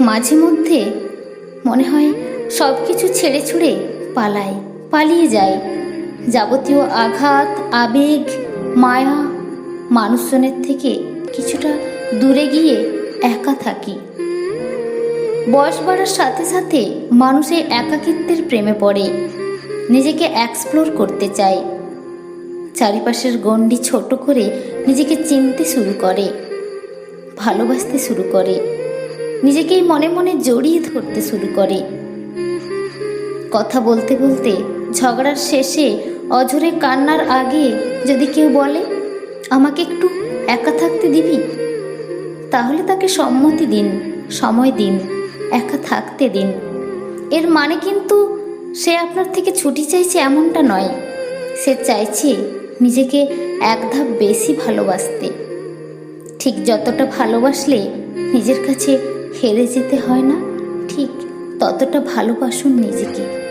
মাঝে মধ্যে মনে হয় সব কিছু ছেড়ে ছুড়ে পালায়, পালিয়ে যায়। যাবতীয় আঘাত, আবেগ, মায়া মানুষজনের থেকে কিছুটা দূরে গিয়ে একা থাকি। বয়স বাড়ার সাথে সাথে মানুষের একাকিত্বের প্রেমে পড়ে, নিজেকে এক্সপ্লোর করতে চায়। চারিপাশের গণ্ডি ছোট করে নিজেকে চিনতে শুরু করে, ভালোবাসতে শুরু করে। নিজেকেই মনে মনে জড়িয়ে ধরতে শুরু করে। কথা বলতে বলতে ঝগড়ার শেষে অঝরে কান্নার আগে যদি কেউ বলে, আমাকে একটু একা থাকতে দিবি? তাহলে তাকে সম্মতি দিন, সময় দিন, একা থাকতে দিন। এর মানে কিন্তু সে আপনার থেকে ছুটি চাইছে এমনটা নয়। সে চাইছে নিজেকে এক ধাপ বেশি ভালোবাসতে। ঠিক যতটা ভালোবাসলে নিজের কাছে হেরে যেতে হয় না? ঠিক ততটা ভালোবাসুন নিজেকে।